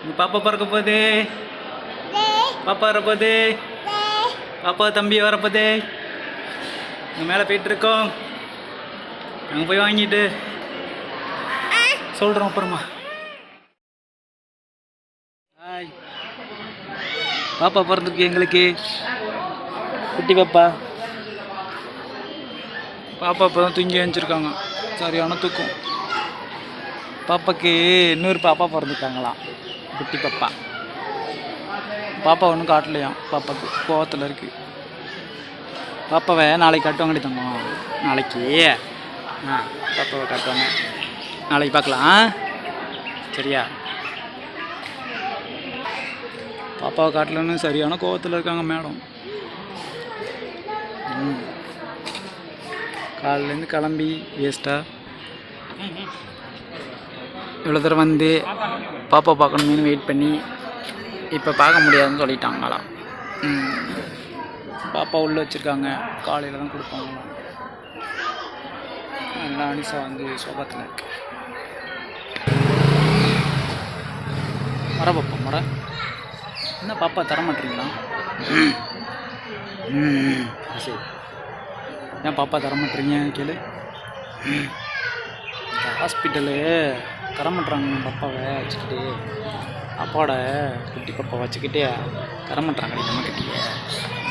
உங்க பாப்பா பிறக்க போகுது. பாப்பா வரப்போகுது பாப்பா தம்பி வரப்போகுது இங்கே மேலே போயிட்டு இருக்கோம். அங்க போய் வாங்கிட்டு சொல்கிறோம் அப்புறமா. ஹாய் பாப்பா பிறந்திருக்கு எங்களுக்கு. குட்டி பாப்பா. பாப்பா இப்போ தான் தூங்கி எழுந்திருக்காங்க. சரியான தூக்கம். பாப்பாக்கு இன்னொரு பாப்பா பிறந்துட்டாங்களாம் குட்டி பாப்பா. பாப்பா ஒன்றும் காட்டலையாம். பாப்பாக்கு கோவத்தில் இருக்குது பாப்பாவை நாளைக்கு காட்டுவாங்கடி தங்கம். நாளைக்கு. ஆ பாப்பாவை காட்டுவாங்க நாளைக்கு பார்க்கலாம் சரியா? பாப்பாவை காட்டலன்னு சரியான கோவத்தில் இருக்காங்க மேடம். காலிலேருந்து கிளம்பி வேஸ்ட்டாக இவ்வளோ தூரம் வந்து பாப்பா பார்க்கணுமேனு வெயிட் பண்ணி இப்போ பார்க்க முடியாதுன்னு சொல்லிட்டாங்களாம் ம். பாப்பா உள்ளே வச்சுருக்காங்க. காலையில் தான் கொடுப்பாங்களாம் எல்லாம் அனிசா வந்து சோகத்தில் இருக்கு. மர பாப்பா மர என்ன பாப்பா தர மாட்டீங்களா? ம். சரி. ஏன் பாப்பா தர மாட்டீங்க? கேளு. ஹாஸ்பிட்டலு தர மாட்டுறாங்க பாப்பாவை வச்சுக்கிட்டு. அப்பாவோட குட்டி பாப்பா வச்சுக்கிட்டு தர மாட்டுறாங்க நம்ம கிட்டே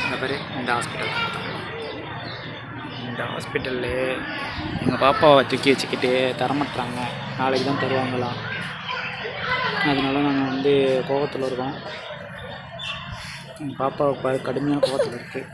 அந்த பேர் இந்த ஹாஸ்பிட்டல் இந்த ஹாஸ்பிட்டலில் எங்கள் பாப்பாவை தூக்கி வச்சுக்கிட்டு தர மாட்டுறாங்க நாளைக்கு தான் தருவாங்களாம் அதனால நாங்கள் வந்து கோவத்தில் இருக்கோம். எங்கள் பாப்பாவை கடுமையாக கோவத்தில் இருக்குது